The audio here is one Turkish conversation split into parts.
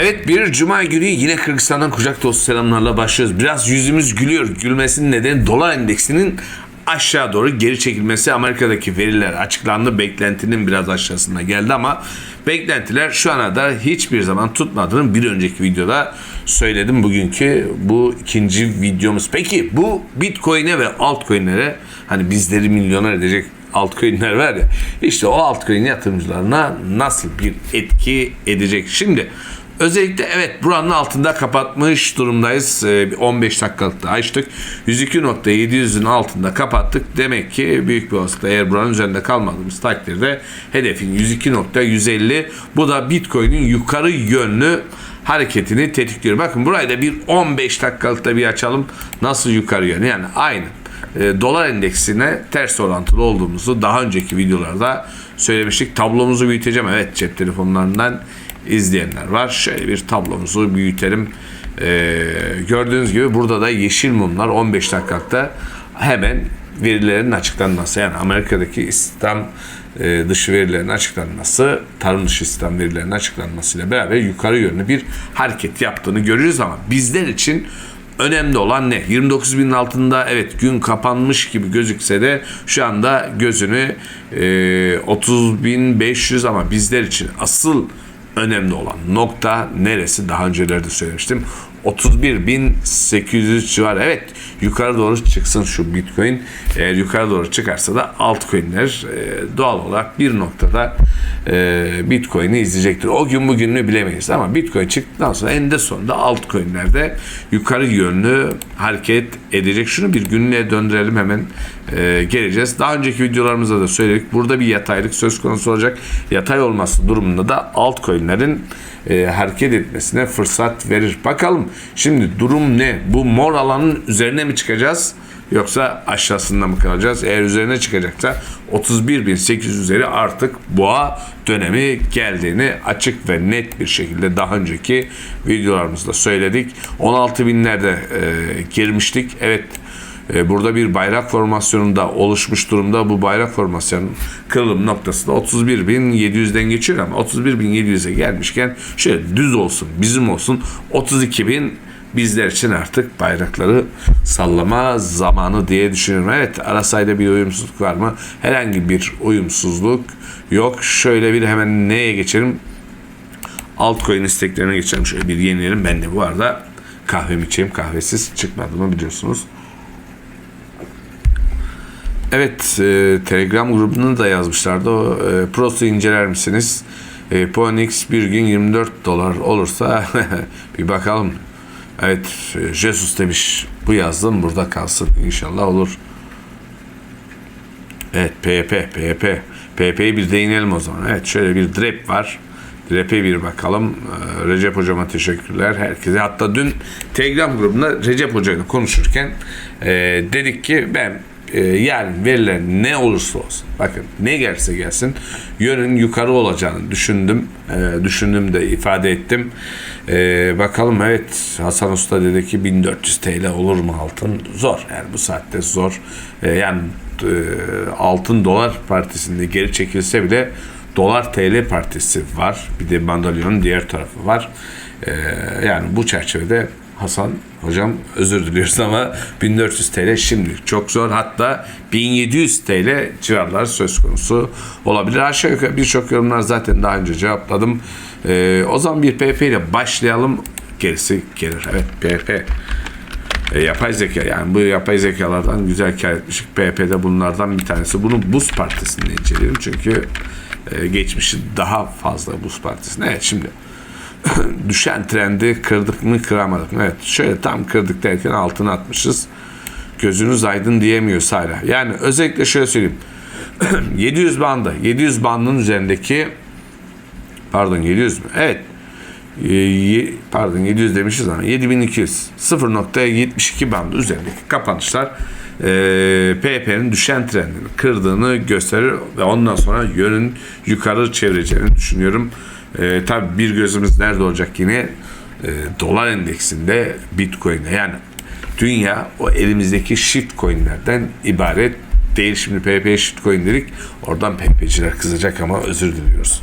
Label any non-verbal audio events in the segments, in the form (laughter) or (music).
Evet bir cuma günü yine Kırgızistan'dan kucak dolusu selamlarla başlıyoruz. Biraz yüzümüz gülüyor. Gülmesinin nedeni dolar endeksinin aşağı doğru geri çekilmesi. Amerika'daki veriler açıklandı. Beklentinin biraz aşağısına geldi ama beklentiler şu ana kadar hiçbir zaman tutmadığını bir önceki videoda söyledim. Bugünkü bu ikinci videomuz. Peki bu Bitcoin'e ve altcoin'lere hani bizleri milyoner edecek altcoin'ler var ya işte o altcoin yatırımcılarına nasıl bir etki edecek? Şimdi Özellikle evet buranın altında kapatmış durumdayız. Ee, 15 dakikalıkta açtık. 102.700'ün altında kapattık. Demek ki büyük bir olasılıkla eğer buranın üzerinde kalmadığımız takdirde hedefin 102.150. Bu da Bitcoin'in yukarı yönlü hareketini tetikliyor. Bakın burayı da bir 15 dakikalıkta bir açalım. Nasıl yukarı yönlü? Yani aynı e, dolar endeksine ters orantılı olduğumuzu daha önceki videolarda söylemiştik. Tablomuzu büyüteceğim. Evet cep telefonlarından izleyenler var. Şöyle bir tablomuzu büyütelim. Ee, gördüğünüz gibi burada da yeşil mumlar 15 dakikada hemen verilerin açıklanması yani Amerika'daki istihdam e, dışı verilerin açıklanması, tarım dışı istihdam verilerinin açıklanmasıyla beraber yukarı yönlü bir hareket yaptığını görüyoruz ama bizler için önemli olan ne? 29 binin altında evet gün kapanmış gibi gözükse de şu anda gözünü e, 30 bin 500 ama bizler için asıl önemli olan nokta neresi? Daha öncelerde söylemiştim. 31.800 civarı. Evet yukarı doğru çıksın şu Bitcoin. Eğer yukarı doğru çıkarsa da altcoin'ler e, doğal olarak bir noktada e, Bitcoin'i izleyecektir. O gün bugününü bilemeyiz ama Bitcoin çıktıktan sonra eninde sonunda altcoin'lerde yukarı yönlü hareket edecek. Şunu bir günlüğe döndürelim hemen e, geleceğiz. Daha önceki videolarımızda da söyledik. Burada bir yataylık söz konusu olacak. Yatay olması durumunda da altcoin'lerin e, hareket etmesine fırsat verir. Bakalım şimdi durum ne? Bu mor alanın üzerine mi çıkacağız? Yoksa aşağısında mı kalacağız? Eğer üzerine çıkacaksa 31.800 üzeri artık boğa dönemi geldiğini açık ve net bir şekilde daha önceki videolarımızda söyledik. 16 binlerde e, girmiştik. Evet burada bir bayrak formasyonunda oluşmuş durumda. Bu bayrak formasyonun kırılım noktası da 31.700'den geçiyor ama 31.700'e gelmişken şöyle düz olsun, bizim olsun 32.000 bizler için artık bayrakları sallama zamanı diye düşünüyorum. Evet arasayda bir uyumsuzluk var mı? Herhangi bir uyumsuzluk yok. Şöyle bir hemen neye geçelim? Altcoin isteklerine geçelim. Şöyle bir yenileyelim. Ben de bu arada kahvemi içeyim. Kahvesiz çıkmadığımı biliyorsunuz. Evet, e, Telegram grubunu da yazmışlardı. O e, Pros'u inceler misiniz? E, Ponyx bir gün 24 dolar olursa (laughs) bir bakalım. Evet, e, Jesus demiş. Bu yazdın burada kalsın. İnşallah olur. Evet, PYP, PYP. PYP'ye bir değinelim o zaman. Evet, şöyle bir drep var. Drep'e bir bakalım. Ee, Recep hocama teşekkürler. Herkese. Hatta dün Telegram grubunda Recep hocayla konuşurken e, dedik ki ben e, yarın veriler ne olursa olsun bakın ne gelse gelsin yönün yukarı olacağını düşündüm e, düşündüm de ifade ettim. E, bakalım evet Hasan Usta dedi ki 1400 TL olur mu altın? Zor yani bu saatte zor. E, yani e, altın dolar partisinde geri çekilse bile dolar TL partisi var. Bir de mandalyonun diğer tarafı var. E, yani bu çerçevede Hasan hocam özür diliyoruz ama 1400 TL şimdi çok zor hatta 1700 TL civarlar söz konusu olabilir. Aşağı yukarı birçok yorumlar zaten daha önce cevapladım. Ee, o zaman bir PP ile başlayalım gerisi gelir. Evet PP e, yapay zeka yani bu yapay zekalardan güzel kar etmişik. PP'de bunlardan bir tanesi. Bunu Buz Partisi'nde inceleyelim çünkü e, geçmişi daha fazla Buz Partisi'nde. Evet şimdi (clears throat) düşen trendi kırdık mı kıramadık mı? Evet şöyle tam kırdık derken altına atmışız. Gözünüz aydın diyemiyor hala. Yani özellikle şöyle söyleyeyim. (clears throat) 700 bandı. 700 bandın üzerindeki pardon 700 mü? Evet. E, pardon 700 demişiz ama 7200 0.72 bandı üzerindeki kapanışlar e, PP'nin düşen trendini kırdığını gösterir ve ondan sonra yönün yukarı çevireceğini düşünüyorum. E, tabii bir gözümüz nerede olacak yine? E, dolar endeksinde Bitcoin'e yani dünya o elimizdeki shift coinlerden ibaret değil. Şimdi PP shift coin dedik. Oradan PP'ciler kızacak ama özür diliyoruz.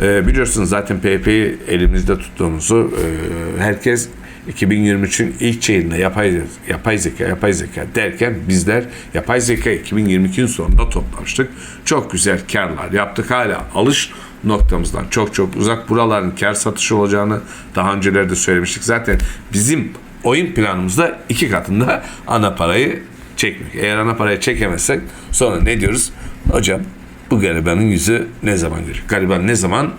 E, biliyorsunuz zaten PP'yi elimizde tuttuğumuzu e, herkes 2023'ün ilk çeyreğinde yapay, yapay zeka, yapay zeka derken bizler yapay zeka 2022'nin sonunda toplamıştık. Çok güzel karlar yaptık. Hala alış noktamızdan çok çok uzak. Buraların kar satışı olacağını daha öncelerde söylemiştik. Zaten bizim oyun planımızda iki katında ana parayı çekmek. Eğer ana parayı çekemezsek sonra ne diyoruz? Hocam bu garibanın yüzü ne zaman gülecek? Gariban ne zaman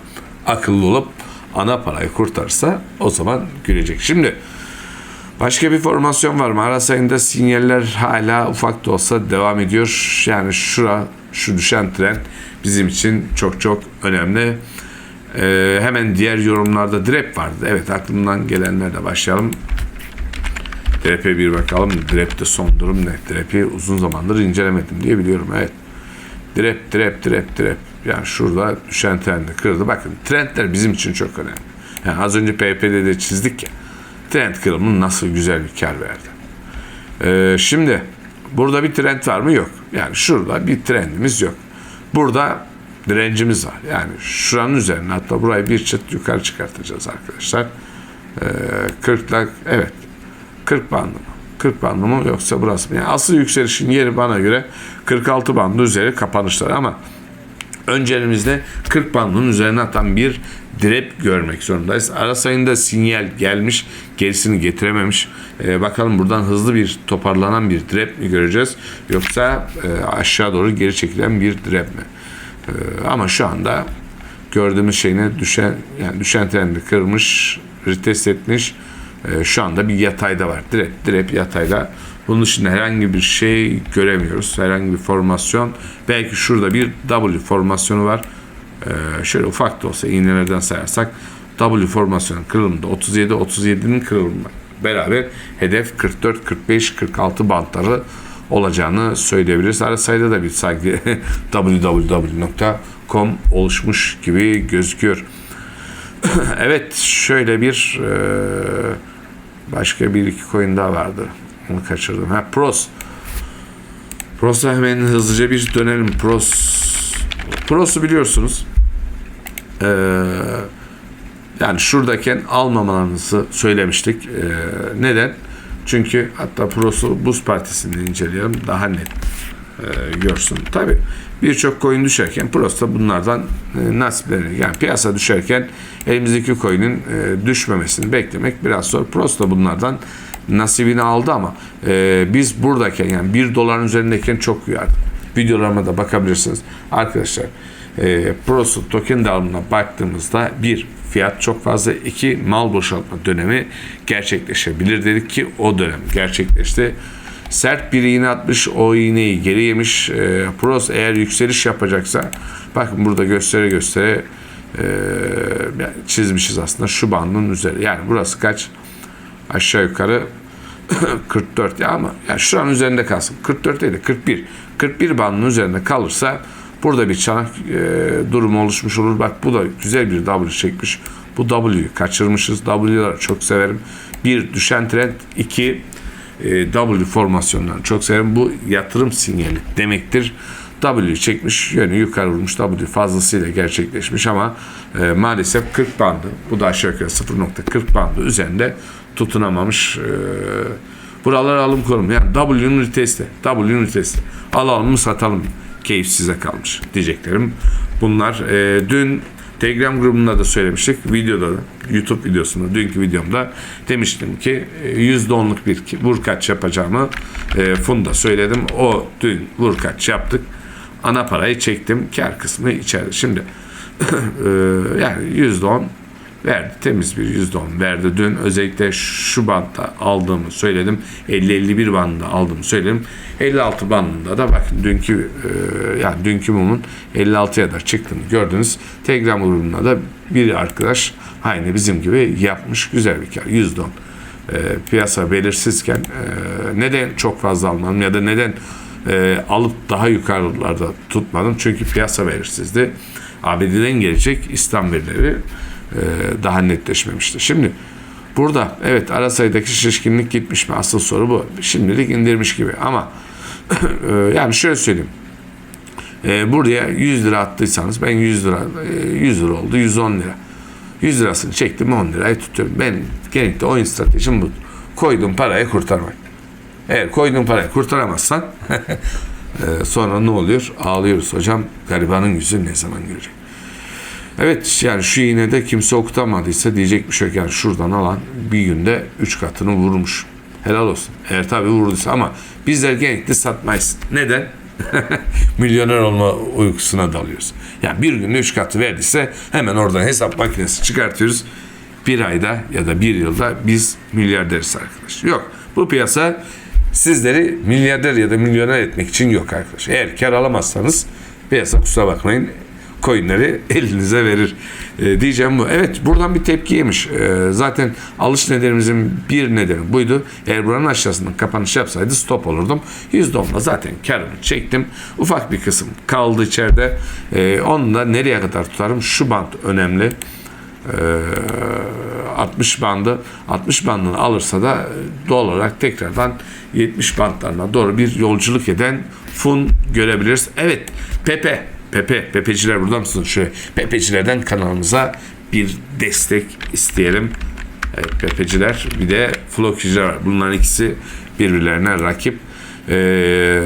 akıllı olup ana parayı kurtarsa o zaman gülecek. Şimdi başka bir formasyon var mı? Ara sayında sinyaller hala ufak da olsa devam ediyor. Yani şura, şu düşen tren bizim için çok çok önemli. Ee, hemen diğer yorumlarda direp vardı. Evet aklımdan gelenlerle başlayalım. Drep'e bir bakalım. Drep'te son durum ne? Drep'i uzun zamandır incelemedim diye biliyorum. Evet. Drep, drep, drep, drep. Yani şurada düşen trendi kırdı. Bakın trendler bizim için çok önemli. Yani az önce PP'de de çizdik ya. Trend kırılımı nasıl güzel bir kar verdi. Ee, şimdi burada bir trend var mı? Yok. Yani şurada bir trendimiz yok. Burada direncimiz var. Yani şuranın üzerine hatta burayı bir çıt yukarı çıkartacağız arkadaşlar. Ee, 40'la evet 40 bandı mı? 40 bandı mı yoksa burası mı? Yani asıl yükselişin yeri bana göre 46 bandı üzeri kapanışlar ama önceliğimizde 40 bandının üzerine atan bir direp görmek zorundayız. Ara sayında sinyal gelmiş, gerisini getirememiş. Ee, bakalım buradan hızlı bir toparlanan bir direp mi göreceğiz yoksa e, aşağı doğru geri çekilen bir direp mi? Ee, ama şu anda gördüğümüz şeyine düşen yani düşen trendi kırmış, retest etmiş. Ee, şu anda bir yatayda var. Direkt direkt yatayda. Bunun dışında herhangi bir şey göremiyoruz. Herhangi bir formasyon. Belki şurada bir W formasyonu var. Ee, şöyle ufak da olsa iğnelerden sayarsak W formasyonun kırılımında 37 37'nin kırılımı beraber hedef 44 45 46 bantları olacağını söyleyebiliriz. Ara sayıda da bir sanki (laughs) www.com oluşmuş gibi gözüküyor. (clears throat) evet şöyle bir e, başka bir iki coin daha vardı. Onu kaçırdım. Ha Pros. Pros'a hemen hızlıca bir dönelim. Pros. Pros'u biliyorsunuz. Ee, yani şuradayken almamalarınızı söylemiştik. Ee, neden? Çünkü hatta Pros'u Buz Partisi'nde inceleyelim. Daha net e, görsün. Tabi birçok coin düşerken Pros da bunlardan e, nasiplenir. Yani piyasa düşerken elimizdeki coin'in e, düşmemesini beklemek biraz zor. Pros da bunlardan nasibini aldı ama e, biz buradayken yani 1 doların üzerindeyken çok uyardım. Videolarıma da bakabilirsiniz. Arkadaşlar e, Pros'un token dağılımına baktığımızda bir fiyat çok fazla iki mal boşaltma dönemi gerçekleşebilir dedik ki o dönem gerçekleşti. Sert bir iğne atmış o iğneyi geri yemiş. E, Pros eğer yükseliş yapacaksa bakın burada göstere göstere e, çizmişiz aslında şu bandın üzeri. Yani burası kaç? Aşağı yukarı (coughs) 44 ya ama yani şuranın üzerinde kalsın. 44 değil de 41. 41 bandının üzerinde kalırsa burada bir çanak e, durumu oluşmuş olur. Bak bu da güzel bir W çekmiş. Bu W'yu kaçırmışız. W'ları çok severim. Bir düşen trend, iki e, W formasyonlarını çok severim. Bu yatırım sinyali demektir. W çekmiş, yönü yukarı vurmuş. W fazlasıyla gerçekleşmiş ama e, maalesef 40 bandı. Bu da aşağı yukarı 0.40 bandı üzerinde tutunamamış. E, buralar alım konum. Yani W'nun ünitesi. W'nun ünitesi. Alalım mı satalım. Keyif size kalmış diyeceklerim. Bunlar e, dün Telegram grubunda da söylemiştik. Videoda da, YouTube videosunda, dünkü videomda demiştim ki %10'luk bir vur kaç yapacağımı e, Funda söyledim. O dün vur kaç yaptık. Ana parayı çektim. Kar kısmı içeride. Şimdi (coughs) e, yani %10 verdi. Temiz bir %10 verdi. Dün özellikle şu bantta aldığımı söyledim. 50-51 bandında aldığımı söyledim. 56 bandında da bakın dünkü e, yani dünkü mumun 56'ya da çıktığını gördünüz. Telegram grubunda da bir arkadaş aynı bizim gibi yapmış güzel bir kar. %10. E, piyasa belirsizken e, neden çok fazla almadım ya da neden e, alıp daha yukarılarda tutmadım? Çünkü piyasa belirsizdi. ABD'den gelecek İslam verileri daha netleşmemişti. Şimdi burada evet ara sayıdaki şişkinlik gitmiş mi? Asıl soru bu. Şimdilik indirmiş gibi ama (clears throat) e, yani şöyle söyleyeyim. E, buraya 100 lira attıysanız ben 100 lira e, 100 lira oldu 110 lira. 100 lirasını çektim 10 lirayı tutuyorum. Ben genellikle oyun stratejim budur. Koyduğum parayı kurtarmak. Eğer koyduğun parayı kurtaramazsan (laughs) e, sonra ne oluyor? Ağlıyoruz hocam. Garibanın yüzü ne zaman görecek? Evet yani şu iğnede kimse okutamadıysa diyecek bir şey yok. Yani şuradan alan bir günde 3 katını vurmuş. Helal olsun. Eğer tabii vurduysa ama bizler genellikle satmayız. Neden? (laughs) Milyoner olma uykusuna dalıyoruz. Yani bir günde 3 katı verdiyse hemen oradan hesap makinesi çıkartıyoruz. Bir ayda ya da bir yılda biz milyarderiz arkadaş. Yok. Bu piyasa sizleri milyarder ya da milyoner etmek için yok arkadaş. Eğer kar alamazsanız piyasa kusura bakmayın coinleri elinize verir e, diyeceğim bu. Evet buradan bir tepki yemiş. E, zaten alış nedenimizin bir nedeni buydu. Eğer buranın aşağısından kapanış yapsaydı stop olurdum. %10'la zaten karımı çektim. Ufak bir kısım kaldı içeride. E, onu da nereye kadar tutarım? Şu band önemli. E, 60 bandı 60 bandını alırsa da e, doğal olarak tekrardan 70 bandlarına doğru bir yolculuk eden fun görebiliriz. Evet Pepe Pepe, Pepeciler burada mısınız? Şöyle Pepecilerden kanalımıza bir destek isteyelim. Evet, Pepeciler bir de Flokiciler var. Bunların ikisi birbirlerine rakip. Ee,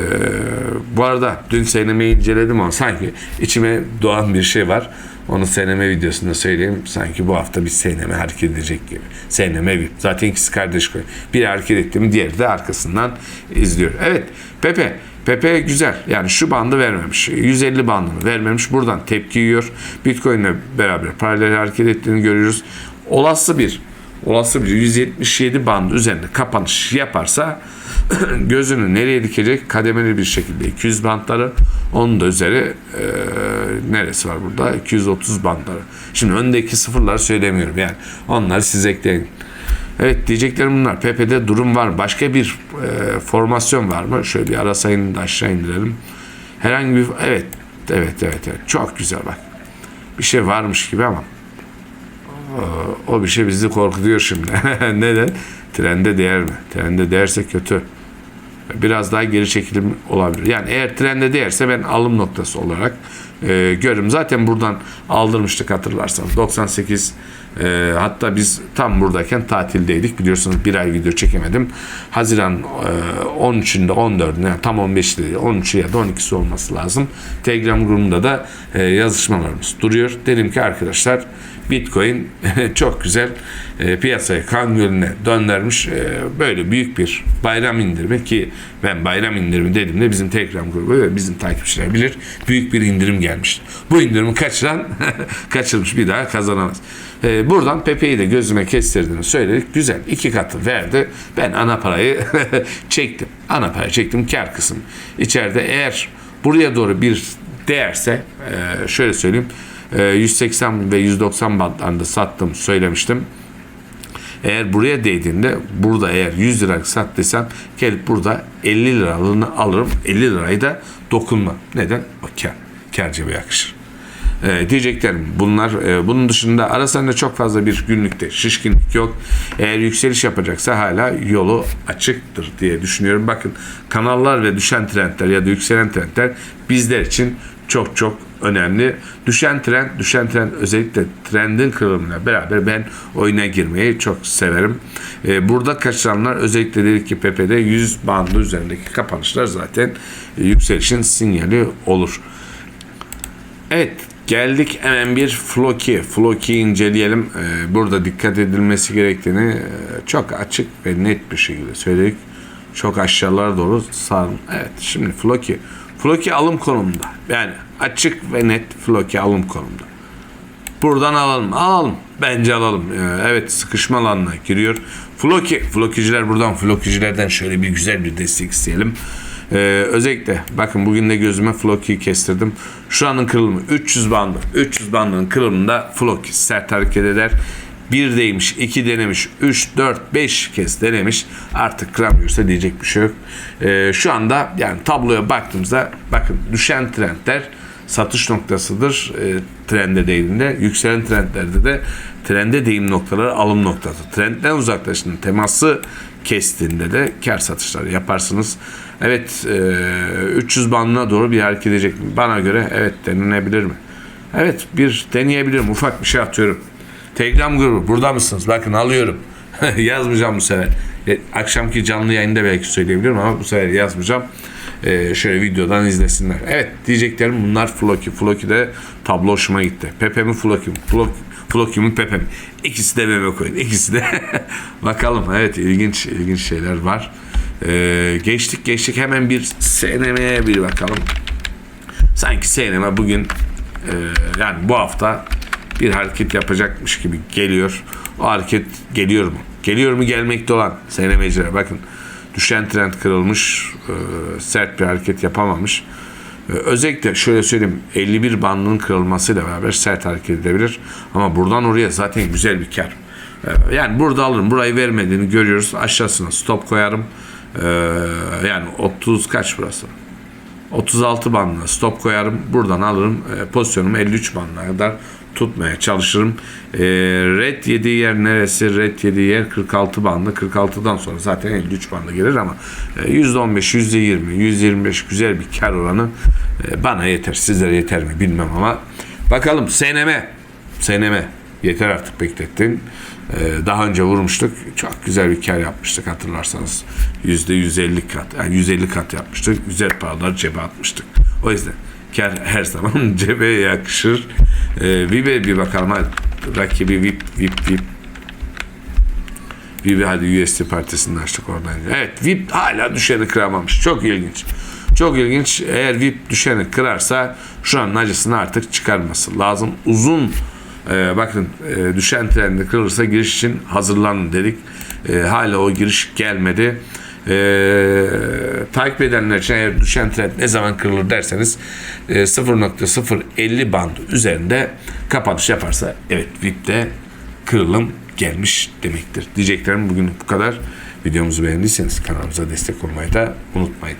bu arada dün seynemeyi inceledim ama sanki içime doğan bir şey var. Onu seyneme videosunda söyleyeyim. Sanki bu hafta bir seyneme hareket edecek gibi. Seyneme bir. Zaten ikisi kardeş koy. Biri hareket etti mi diğeri de arkasından izliyor. Evet Pepe Pepe güzel. Yani şu bandı vermemiş. 150 bandını vermemiş. Buradan tepki yiyor. Bitcoin ile beraber paralel hareket ettiğini görüyoruz. Olası bir olası bir 177 bandı üzerinde kapanış yaparsa (clears throat) gözünü nereye dikecek? Kademeli bir şekilde 200 bantları onun da üzeri e, neresi var burada? 230 bantları. Şimdi öndeki sıfırları söylemiyorum yani. Onları siz ekleyin. Evet diyeceklerim bunlar. PP'de durum var? Başka bir e, formasyon var mı? Şöyle bir ara sayını da aşağı indirelim. Herhangi bir... Evet, evet, evet, evet. Çok güzel bak. Bir şey varmış gibi ama o, o bir şey bizi korkutuyor şimdi. (laughs) Neden? Trende değer mi? Trende değerse kötü. Biraz daha geri çekilim olabilir. Yani eğer trende değerse ben alım noktası olarak e, görürüm. Zaten buradan aldırmıştık hatırlarsanız. 98 e, hatta biz tam buradayken tatildeydik. Biliyorsunuz bir ay video çekemedim. Haziran e, 13'ünde 14'ünde yani tam 15'i değil 13'ü ya da 12'si olması lazım. Telegram grubunda da e, yazışmalarımız duruyor. Dedim ki arkadaşlar Bitcoin (laughs) çok güzel e, piyasayı kan gölüne döndürmüş. E, böyle büyük bir bayram indirimi ki ben bayram indirimi dediğimde bizim Telegram grubu ve bizim takipçiler bilir. Büyük bir indirim gelmişti. Bu indirimi kaçıran (laughs) kaçırmış bir daha kazanamaz. E, buradan Pepe'yi de gözüme kestirdiğini söyledik. Güzel. iki katı verdi. Ben ana parayı (laughs) çektim. Ana parayı çektim. Kar kısım. İçeride eğer buraya doğru bir değerse e, şöyle söyleyeyim 180 ve 190 bantlarında sattım söylemiştim. Eğer buraya değdiğinde burada eğer 100 liralık sattıysam gelip burada 50 liralığını alırım. 50 lirayı da dokunma. Neden? O kar. Kar yakışır. Ee, diyeceklerim bunlar. Ee, bunun dışında arasında çok fazla bir günlükte şişkinlik yok. Eğer yükseliş yapacaksa hala yolu açıktır diye düşünüyorum. Bakın kanallar ve düşen trendler ya da yükselen trendler bizler için çok çok önemli. Düşen trend, düşen trend özellikle trendin kırılımıyla beraber ben oyuna girmeyi çok severim. Ee, burada kaçıranlar özellikle dedik ki Pepe'de 100 bandı üzerindeki kapanışlar zaten e, yükselişin sinyali olur. Evet geldik hemen bir Floki. Floki inceleyelim. Ee, burada dikkat edilmesi gerektiğini e, çok açık ve net bir şekilde söyledik. Çok aşağılara doğru sarın. Evet şimdi Floki. Floki alım konumunda. Yani açık ve net Floki alım konumunda. Buradan alalım. Alalım. Bence alalım. Ee, evet sıkışma alanına giriyor. Floki. Flokiciler buradan Flokicilerden şöyle bir güzel bir destek isteyelim. Ee, özellikle bakın bugün de gözüme Floki'yi kestirdim. Şu anın kırılımı 300 bandı. 300 bandının kırılımında Floki sert hareket eder. Bir değmiş, iki denemiş, üç, dört, beş kez denemiş. Artık kıramıyorsa diyecek bir şey yok. Ee, şu anda yani tabloya baktığımızda bakın düşen trendler satış noktasıdır e, trende değdiğinde. Yükselen trendlerde de trende değim noktaları alım noktası. Trendden uzaklaştığında teması kestiğinde de kar satışları yaparsınız. Evet e, 300 bandına doğru bir hareket edecek mi? Bana göre evet denenebilir mi? Evet bir deneyebilirim. Ufak bir şey atıyorum. Telegram grubu burada mısınız? Bakın alıyorum. (laughs) Yazmayacağım bu sefer. E, akşamki canlı yayında belki söyleyebilirim ama bu sefer yazmayacağım. E, şöyle videodan izlesinler. Evet diyeceklerim bunlar Floki. Floki de tablo hoşuma gitti. Pepe mi Floki mi? Floki, Floki mi Pepe mi? İkisi de meme koyun. İkisi de. (laughs) Bakalım evet ilginç ilginç şeyler var. E, geçtik geçtik hemen bir SNM'ye bir bakalım. Sanki SNM bugün e, yani bu hafta bir hareket yapacakmış gibi geliyor. O hareket geliyor mu? Geliyor mu gelmekte olan SNM'cilere bakın. Düşen trend kırılmış. e, sert bir hareket yapamamış. E, özellikle şöyle söyleyeyim 51 bandının kırılmasıyla beraber sert hareket edebilir. Ama buradan oraya zaten güzel bir kar. E, yani burada alırım. Burayı vermediğini görüyoruz. Aşağısına stop koyarım. E, yani 30 kaç burası? 36 bandına stop koyarım. Buradan alırım. E, pozisyonumu 53 bandına kadar tutmaya çalışırım. E, red yediği yer neresi? Red yediği yer 46 bandı. 46'dan sonra zaten 53 bandı gelir ama e, %15, %20, %25 güzel bir kar oranı e, bana yeter. Sizlere yeter mi bilmem ama bakalım SNM. SNM. Yeter artık beklettin. Ee, daha önce vurmuştuk. Çok güzel bir kar yapmıştık hatırlarsanız. Yüzde 150 kat. Yani 150 kat yapmıştık. Güzel paralar cebe atmıştık. O yüzden kar her zaman (laughs) cebe yakışır. Ee, Vibe bir bakalım. Hadi. Rakibi VIP VIP VIP. Vibe hadi USD partisini açtık oradan. Evet VIP hala düşeni kıramamış. Çok ilginç. Çok ilginç. Eğer VIP düşeni kırarsa şu an acısını artık çıkarması lazım. Uzun e, bakın e, düşen trendi kırılırsa giriş için hazırlanın dedik. E, hala o giriş gelmedi. E, takip edenler için eğer düşen trend ne zaman kırılır derseniz e, 0.050 bandı üzerinde kapanış yaparsa evet VIP'te kırılım gelmiş demektir. Diyeceklerim bugün bu kadar. Videomuzu beğendiyseniz kanalımıza destek olmayı da unutmayın.